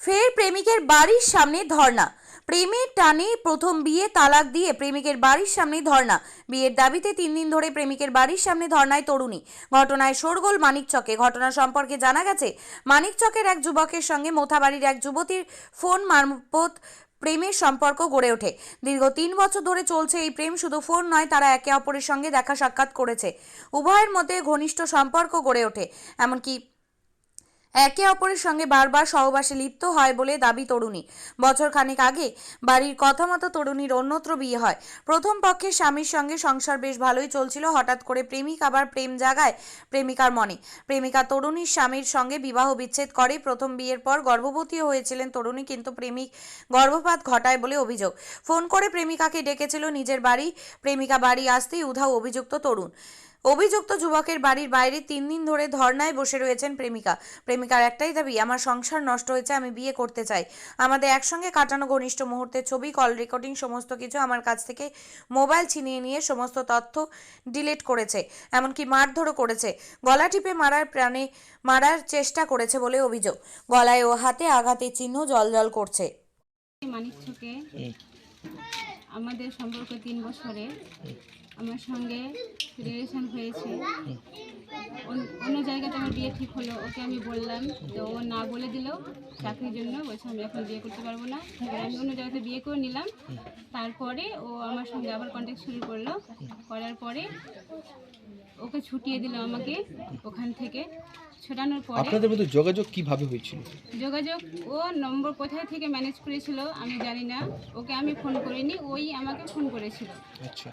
ফের প্রেমিকের বাড়ির সামনে ধর্ণা। প্রেমের টানে প্রথম বিয়ে তালাক দিয়ে প্রেমিকের বাড়ির সামনে ধর্ণা। বিয়ের দাবিতে তিন দিন ধরে প্রেমিকের বাড়ির সামনে ধর্নায় তরুণী। ঘটনায় শোরগোল মানিকচকে ঘটনা সম্পর্কে জানা গেছে মানিকচকের এক যুবকের সঙ্গে মোথাবাড়ির এক যুবতীর ফোন মারফত প্রেমের সম্পর্ক গড়ে ওঠে। দীর্ঘ তিন বছর ধরে চলছে এই প্রেম, শুধু ফোন নয়, তারা একে অপরের সঙ্গে দেখা সাক্ষাৎ করেছে। উভয়ের মধ্যে ঘনিষ্ঠ সম্পর্ক গড়ে ওঠে। এমনকি একে অপরের সঙ্গে বারবার সহবাসে লিপ্ত হয় বলে দাবি তরুণী। বছর খানেক আগে বাড়ির কথা মতো তরুণীর অন্যত্র বিয়ে হয়। প্রথম পক্ষে স্বামীর সঙ্গে সংসার বেশ ভালোই চলছিল, হঠাৎ করে প্রেমিক আবার প্রেম জাগায় প্রেমিকার মনে। প্রেমিকা তরুণীর স্বামীর সঙ্গে বিবাহ বিচ্ছেদ করে, প্রথম বিয়ের পর গর্ভবতী হয়েছিলেন তরুণী, কিন্তু প্রেমিক গর্ভপাত ঘটায় বলে অভিযোগ। ফোন করে প্রেমিকাকে ডেকেছিল নিজের বাড়ি। প্রেমিকা বাড়ি আসতেই উধাও অভিযুক্ত তরুণ। অভিযুক্ত যুবকের বাড়ির বাইরে তিন দিন ধরে ধর্নায় বসে রয়েছেন প্রেমিকা। প্রেমিকার একটাই দাবি আমার সংসার নষ্ট হয়েছে আমি বিয়ে করতে চাই। আমাদের একসঙ্গে কাটানো ঘনিষ্ঠ মুহূর্তের ছবি কল রেকর্ডিং সমস্ত কিছু আমার কাছ থেকে মোবাইল ছিনিয়ে নিয়ে সমস্ত তথ্য ডিলিট করেছে এমনকি মারধরও করেছে। গলা টিপে মারার প্রাণে মারার চেষ্টা করেছে বলে অভিযোগ। গলায় ও হাতে আঘাতের চিহ্ন জল করছে। আমাদের সম্পর্ক তিন বছরে আমার সঙ্গে রিলেশন হয়েছে। অন- অন্য জায়গাতে আমার বিয়ে ঠিক হলো ওকে আমি বললাম তো ও না বলে দিল চাকরির জন্য বলছে আমি এখন বিয়ে করতে পারব না। এবার আমি অন্য জায়গাতে বিয়ে করে নিলাম। তারপরে ও আমার সঙ্গে আবার কন্ট্যাক্ট শুরু করল। করার পরে ওকে ছুটিয়ে দিল আমাকে ওখান থেকে। ছোটানোর পরে আপনাদের মধ্যে যোগাযোগ কীভাবে হয়েছিল? যোগাযোগ ও নম্বর কোথায় থেকে ম্যানেজ করেছিল আমি জানি না। ওকে আমি ফোন করিনি ওই আমাকে ফোন করেছিল। আচ্ছা।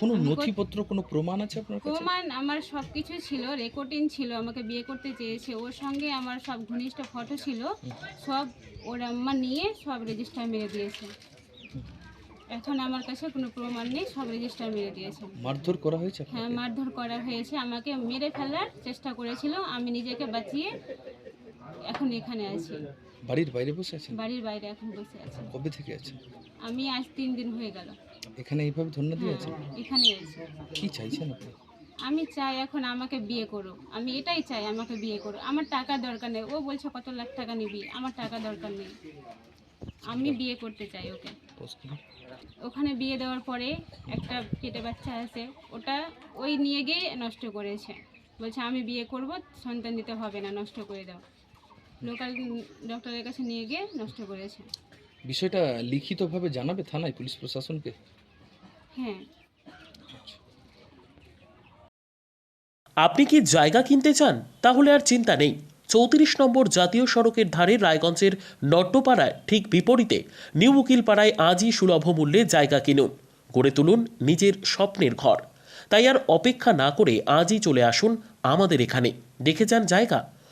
কোনো নথিপত্র কোনো প্রমাণ আছে আপনার কাছে? প্রমাণ আমার সব কিছু ছিল রেকর্ডিং ছিল আমাকে বিয়ে করতে চেয়েছে। ওর সঙ্গে আমার সব ঘনিষ্ঠ ফটো ছিল সব ওর আম্মা নিয়ে সব রেজিস্টার মেরে দিয়েছে। এখন আমার কাছে কোনো প্রমাণ নেই সব রেজিস্টার মেরে দিয়েছে। মারধর করা হয়েছে হ্যাঁ মারধর করা হয়েছে। আমাকে মেরে ফেলার চেষ্টা করেছিল আমি নিজেকে বাঁচিয়ে এখন এখানে আছি। বাড়ির বাইরে বসে আছেন? বাড়ির বাইরে এখন বসে আছি। কবে থেকে আছেন? আমি আজ তিন দিন হয়ে গেল। এখানে এইভাবে ধন্য দিয়ে আছেন? হ্যাঁ, এখানে আছি। কি চাইছেন আপনি? আমি চাই এখন আমাকে বিয়ে করো আমি এটাই চাই আমাকে বিয়ে করো আমার টাকা দরকার নেই। ও বলছে কত লাখ টাকা নিবি? আমার টাকা দরকার নেই। আমি বিয়ে করতে চাই ওকে। ওখানে বিয়ে দেওয়ার পরে একটা পেটে বাচ্চা আছে। ওটা ওই নিয়ে গিয়ে নষ্ট করেছে। বলছে আমি বিয়ে করব সন্তান দিতে হবে না নষ্ট করে দাও। লোকাল ডক্টরের কাছে নিয়ে গিয়ে নষ্ট করেছে। বিষয়টা লিখিতভাবে জানাবে থানায় পুলিশ প্রশাসনকে? হ্যাঁ। আপনি কি জায়গা কিনতে চান? তাহলে আর চিন্তা নেই। চৌত্রিশ নম্বর জাতীয় সড়কের ধারে রায়গঞ্জের নট্টপাড়ায় ঠিক বিপরীতে নিউ উকিলপাড়ায় আজই সুলভ মূল্যে জায়গা কিনুন। গড়ে তুলুন নিজের স্বপ্নের ঘর। তাই আর অপেক্ষা না করে আজই চলে আসুন আমাদের এখানে। দেখে যান জায়গা।